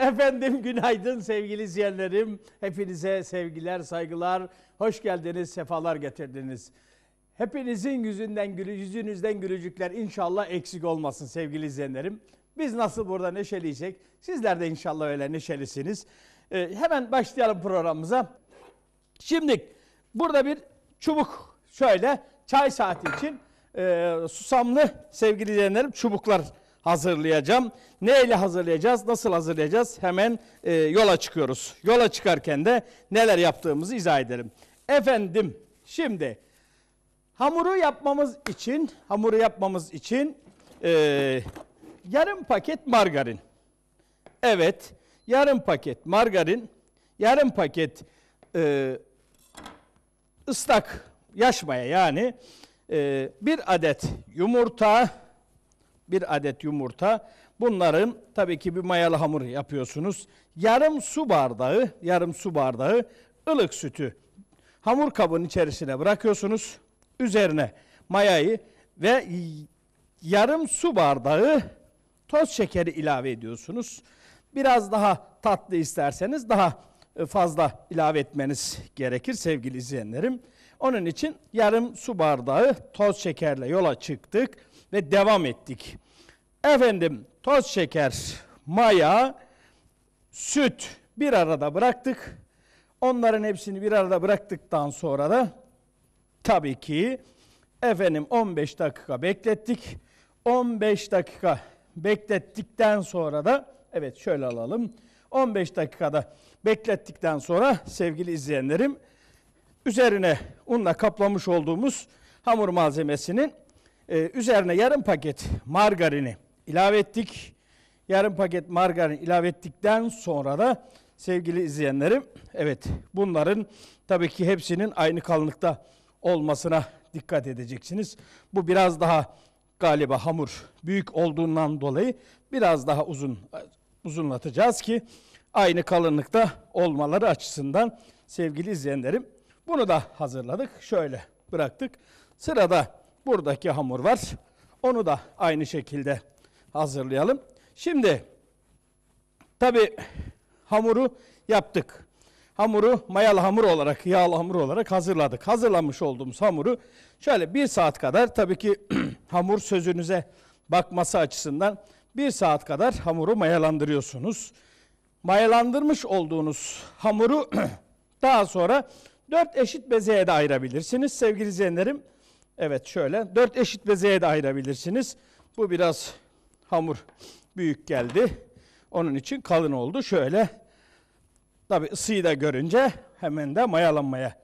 Efendim günaydın sevgili izleyenlerim. Hepinize sevgiler, saygılar. Hoş geldiniz, sefalar getirdiniz. Hepinizin yüzünden, yüzünüzden gülücükler inşallah eksik olmasın sevgili izleyenlerim. Biz nasıl burada neşeliysek sizler de inşallah öyle neşelisiniz. Ee, hemen başlayalım programımıza. Şimdi burada bir çubuk şöyle çay saati için e, susamlı sevgili izleyenlerim çubuklar hazırlayacağım. Ne ile hazırlayacağız, nasıl hazırlayacağız hemen e, yola çıkıyoruz. Yola çıkarken de neler yaptığımızı izah edelim. Efendim şimdi hamuru yapmamız için hamuru yapmamız için e, yarım paket margarin. Evet yarım paket margarin, yarım paket e, ıslak yaş yani e, bir adet yumurta, bir adet yumurta. Bunların tabii ki bir mayalı hamur yapıyorsunuz. Yarım su bardağı, yarım su bardağı ılık sütü hamur kabının içerisine bırakıyorsunuz. Üzerine mayayı ve yarım su bardağı toz şekeri ilave ediyorsunuz. Biraz daha tatlı isterseniz daha fazla ilave etmeniz gerekir sevgili izleyenlerim. Onun için yarım su bardağı toz şekerle yola çıktık ve devam ettik. Efendim toz şeker, maya, süt bir arada bıraktık. Onların hepsini bir arada bıraktıktan sonra da tabii ki efendim 15 dakika beklettik. 15 dakika beklettikten sonra da evet şöyle alalım. 15 dakikada beklettikten sonra sevgili izleyenlerim üzerine unla kaplamış olduğumuz hamur malzemesinin e, üzerine yarım paket margarini ilave ettik. Yarım paket margarin ilave ettikten sonra da sevgili izleyenlerim evet bunların tabii ki hepsinin aynı kalınlıkta olmasına dikkat edeceksiniz. Bu biraz daha galiba hamur büyük olduğundan dolayı biraz daha uzun uzunlatacağız ki aynı kalınlıkta olmaları açısından sevgili izleyenlerim. Bunu da hazırladık. Şöyle bıraktık. Sırada buradaki hamur var. Onu da aynı şekilde hazırlayalım. Şimdi tabi hamuru yaptık. Hamuru mayalı hamur olarak, yağlı hamur olarak hazırladık. Hazırlamış olduğumuz hamuru şöyle bir saat kadar tabii ki hamur sözünüze bakması açısından bir saat kadar hamuru mayalandırıyorsunuz. Mayalandırmış olduğunuz hamuru daha sonra dört eşit bezeye de ayırabilirsiniz sevgili izleyenlerim. Evet şöyle dört eşit bezeye de ayırabilirsiniz. Bu biraz hamur büyük geldi. Onun için kalın oldu. Şöyle tabi ısıyı da görünce hemen de mayalanmaya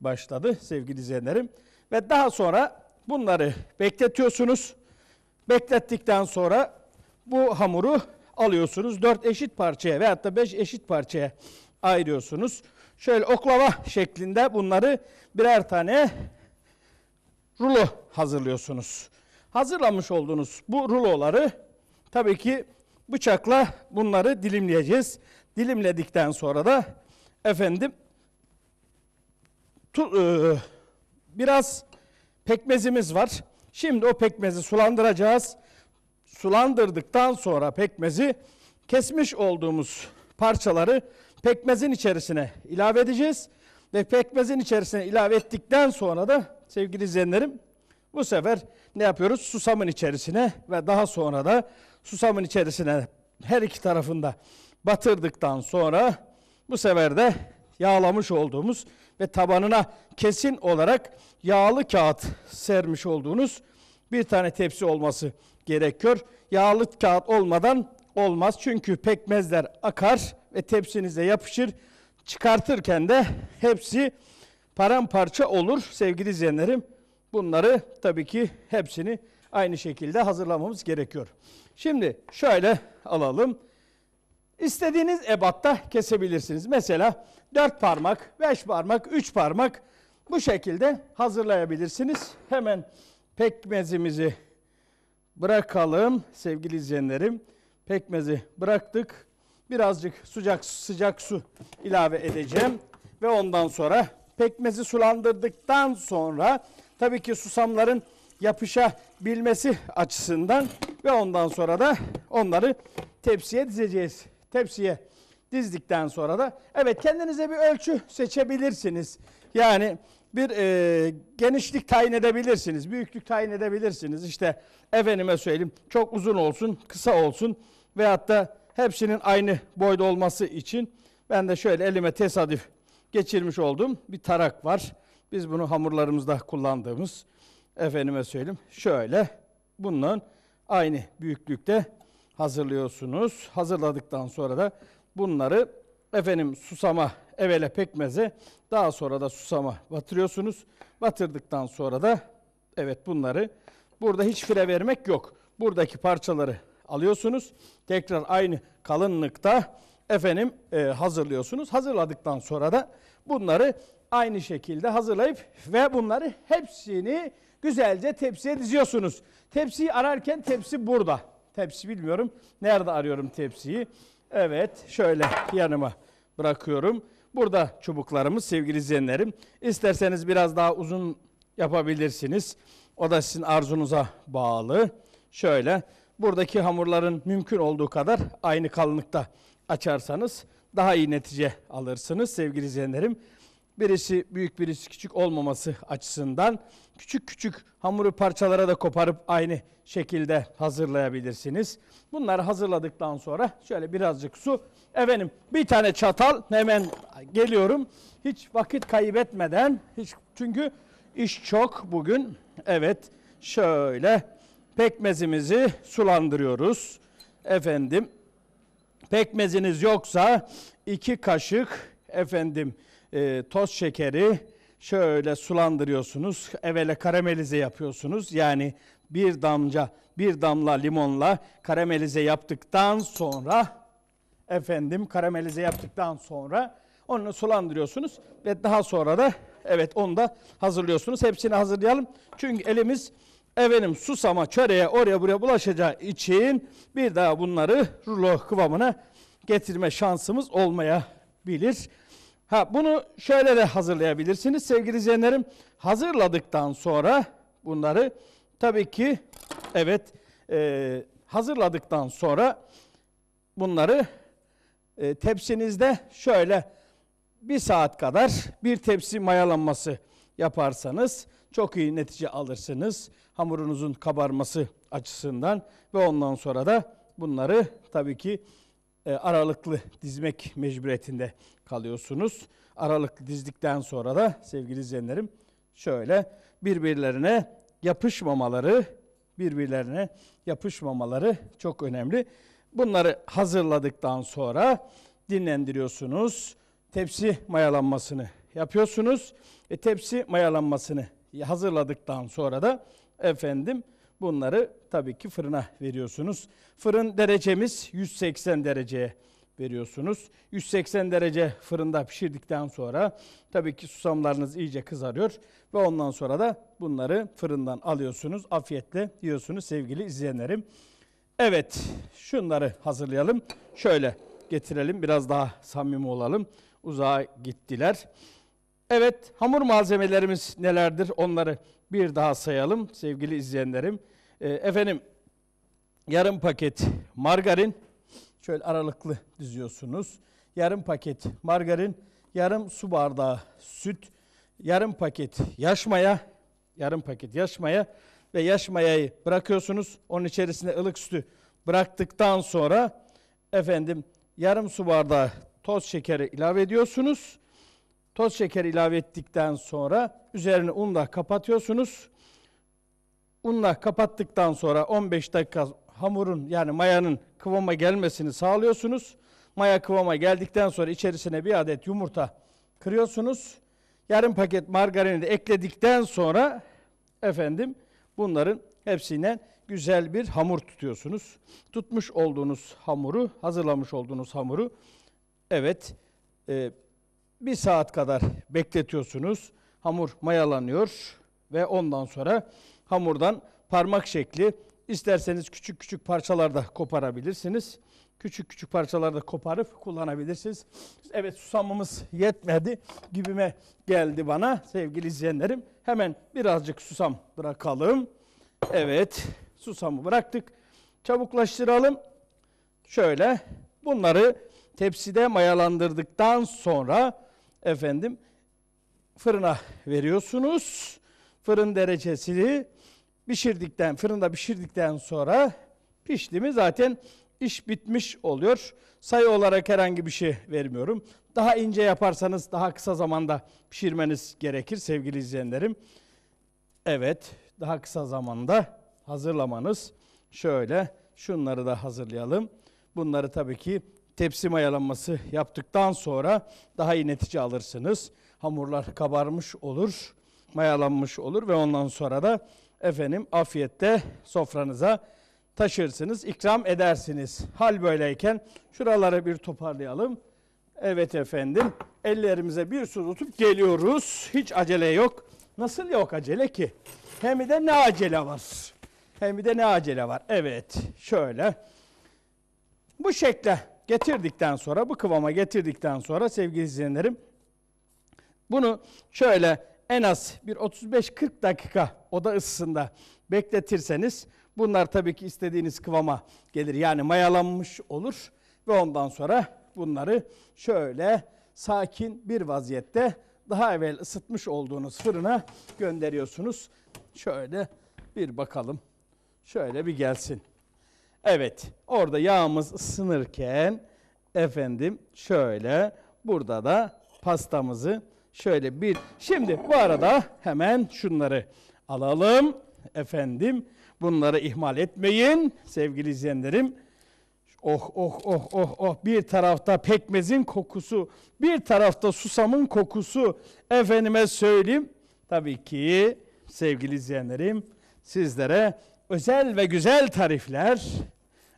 başladı sevgili izleyenlerim. Ve daha sonra bunları bekletiyorsunuz. Beklettikten sonra bu hamuru alıyorsunuz. Dört eşit parçaya veyahut da beş eşit parçaya ayırıyorsunuz. Şöyle oklava şeklinde bunları birer tane rulo hazırlıyorsunuz. Hazırlamış olduğunuz bu ruloları tabii ki bıçakla bunları dilimleyeceğiz. Dilimledikten sonra da efendim tu- e, biraz pekmezimiz var. Şimdi o pekmezi sulandıracağız. Sulandırdıktan sonra pekmezi kesmiş olduğumuz parçaları pekmezin içerisine ilave edeceğiz. Ve pekmezin içerisine ilave ettikten sonra da sevgili izleyenlerim bu sefer ne yapıyoruz? Susamın içerisine ve daha sonra da susamın içerisine her iki tarafında batırdıktan sonra bu sefer de yağlamış olduğumuz ve tabanına kesin olarak yağlı kağıt sermiş olduğunuz bir tane tepsi olması gerekiyor. Yağlı kağıt olmadan olmaz. Çünkü pekmezler akar ve tepsinize yapışır. Çıkartırken de hepsi paramparça olur sevgili izleyenlerim. Bunları tabii ki hepsini aynı şekilde hazırlamamız gerekiyor. Şimdi şöyle alalım. İstediğiniz ebatta kesebilirsiniz. Mesela 4 parmak, 5 parmak, 3 parmak Bu şekilde hazırlayabilirsiniz. Hemen pekmezimizi bırakalım sevgili izleyenlerim. Pekmezi bıraktık. Birazcık sıcak sıcak su ilave edeceğim ve ondan sonra pekmezi sulandırdıktan sonra tabii ki susamların yapışabilmesi açısından ve ondan sonra da onları tepsiye dizeceğiz. Tepsiye dizdikten sonra da evet kendinize bir ölçü seçebilirsiniz. Yani bir e, genişlik tayin edebilirsiniz, büyüklük tayin edebilirsiniz. İşte efendime söyleyeyim çok uzun olsun, kısa olsun veyahut da hepsinin aynı boyda olması için ben de şöyle elime tesadüf geçirmiş olduğum bir tarak var. Biz bunu hamurlarımızda kullandığımız efendime söyleyeyim şöyle bunun aynı büyüklükte hazırlıyorsunuz. Hazırladıktan sonra da bunları efendim susama evvela pekmeze daha sonra da susama batırıyorsunuz. Batırdıktan sonra da evet bunları burada hiç fire vermek yok. Buradaki parçaları alıyorsunuz. Tekrar aynı kalınlıkta efendim e, hazırlıyorsunuz. Hazırladıktan sonra da bunları aynı şekilde hazırlayıp ve bunları hepsini güzelce tepsiye diziyorsunuz. Tepsiyi ararken tepsi burada. Tepsi bilmiyorum. Nerede arıyorum tepsiyi? Evet şöyle yanıma bırakıyorum. Burada çubuklarımız sevgili izleyenlerim. İsterseniz biraz daha uzun yapabilirsiniz. O da sizin arzunuza bağlı. Şöyle buradaki hamurların mümkün olduğu kadar aynı kalınlıkta açarsanız daha iyi netice alırsınız sevgili izleyenlerim. Birisi büyük birisi küçük olmaması açısından küçük küçük hamuru parçalara da koparıp aynı şekilde hazırlayabilirsiniz. Bunları hazırladıktan sonra şöyle birazcık su. Efendim bir tane çatal hemen geliyorum. Hiç vakit kaybetmeden hiç çünkü iş çok bugün. Evet şöyle pekmezimizi sulandırıyoruz. Efendim pekmeziniz yoksa iki kaşık efendim e, toz şekeri şöyle sulandırıyorsunuz. Evvela karamelize yapıyorsunuz. Yani bir damca, bir damla limonla karamelize yaptıktan sonra efendim karamelize yaptıktan sonra onu sulandırıyorsunuz ve daha sonra da evet onu da hazırlıyorsunuz. Hepsini hazırlayalım. Çünkü elimiz efendim susama, çöreğe, oraya buraya bulaşacağı için bir daha bunları rulo kıvamına getirme şansımız olmayabilir. Ha bunu şöyle de hazırlayabilirsiniz sevgili izleyenlerim. Hazırladıktan sonra bunları tabii ki evet e, hazırladıktan sonra bunları e, tepsinizde şöyle bir saat kadar bir tepsi mayalanması yaparsanız çok iyi netice alırsınız. Hamurunuzun kabarması açısından ve ondan sonra da bunları tabii ki e, aralıklı dizmek mecburiyetinde kalıyorsunuz. Aralıklı dizdikten sonra da sevgili izleyenlerim şöyle birbirlerine yapışmamaları, birbirlerine yapışmamaları çok önemli. Bunları hazırladıktan sonra dinlendiriyorsunuz. Tepsi mayalanmasını yapıyorsunuz. E, tepsi mayalanmasını hazırladıktan sonra da efendim bunları tabii ki fırına veriyorsunuz. Fırın derecemiz 180 dereceye veriyorsunuz. 180 derece fırında pişirdikten sonra tabii ki susamlarınız iyice kızarıyor ve ondan sonra da bunları fırından alıyorsunuz. Afiyetle yiyorsunuz sevgili izleyenlerim. Evet, şunları hazırlayalım. Şöyle getirelim, biraz daha samimi olalım. Uzağa gittiler. Evet, hamur malzemelerimiz nelerdir? Onları bir daha sayalım sevgili izleyenlerim. Ee, efendim, yarım paket margarin, şöyle aralıklı diziyorsunuz. Yarım paket margarin, yarım su bardağı süt, yarım paket yaş maya, yarım paket yaş maya ve yaş mayayı bırakıyorsunuz. Onun içerisine ılık sütü bıraktıktan sonra efendim yarım su bardağı toz şekeri ilave ediyorsunuz. Toz şekeri ilave ettikten sonra üzerine unla kapatıyorsunuz. Unla kapattıktan sonra 15 dakika hamurun yani mayanın kıvama gelmesini sağlıyorsunuz. Maya kıvama geldikten sonra içerisine bir adet yumurta kırıyorsunuz. Yarım paket margarini de ekledikten sonra efendim bunların hepsine güzel bir hamur tutuyorsunuz. Tutmuş olduğunuz hamuru, hazırlamış olduğunuz hamuru evet e, bir saat kadar bekletiyorsunuz. hamur mayalanıyor ve ondan sonra hamurdan parmak şekli isterseniz küçük küçük parçalarda koparabilirsiniz. Küçük küçük parçalarda koparıp kullanabilirsiniz. Evet susamımız yetmedi gibime geldi bana sevgili izleyenlerim. Hemen birazcık susam bırakalım. Evet susamı bıraktık. Çabuklaştıralım. Şöyle bunları tepside mayalandırdıktan sonra efendim fırına veriyorsunuz. Fırın derecesini pişirdikten, fırında pişirdikten sonra pişti mi zaten iş bitmiş oluyor. Sayı olarak herhangi bir şey vermiyorum. Daha ince yaparsanız daha kısa zamanda pişirmeniz gerekir sevgili izleyenlerim. Evet, daha kısa zamanda hazırlamanız. Şöyle şunları da hazırlayalım. Bunları tabii ki tepsi mayalanması yaptıktan sonra daha iyi netice alırsınız. Hamurlar kabarmış olur, mayalanmış olur ve ondan sonra da efendim afiyette sofranıza taşırsınız, ikram edersiniz. Hal böyleyken şuraları bir toparlayalım. Evet efendim, ellerimize bir su tutup geliyoruz. Hiç acele yok. Nasıl yok acele ki? Hem de ne acele var? Hem de ne acele var? Evet, şöyle. Bu şekle getirdikten sonra, bu kıvama getirdikten sonra sevgili izleyenlerim, bunu şöyle en az bir 35-40 dakika oda ısısında bekletirseniz bunlar tabii ki istediğiniz kıvama gelir. Yani mayalanmış olur ve ondan sonra bunları şöyle sakin bir vaziyette daha evvel ısıtmış olduğunuz fırına gönderiyorsunuz. Şöyle bir bakalım. Şöyle bir gelsin. Evet, orada yağımız ısınırken efendim şöyle burada da pastamızı şöyle bir şimdi bu arada hemen şunları alalım efendim. Bunları ihmal etmeyin sevgili izleyenlerim. Oh oh oh oh oh bir tarafta pekmezin kokusu, bir tarafta susamın kokusu. Efendime söyleyeyim. Tabii ki sevgili izleyenlerim sizlere özel ve güzel tarifler,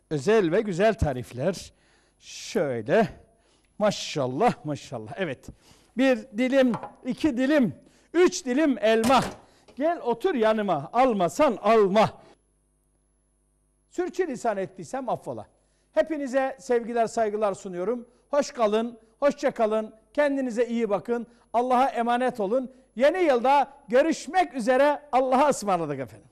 özel ve güzel tarifler şöyle maşallah maşallah. Evet. Bir dilim, iki dilim, üç dilim elma. Gel otur yanıma. Almasan alma. Sürçülisan ettiysem affola. Hepinize sevgiler, saygılar sunuyorum. Hoş kalın, hoşça kalın. Kendinize iyi bakın. Allah'a emanet olun. Yeni yılda görüşmek üzere. Allah'a ısmarladık efendim.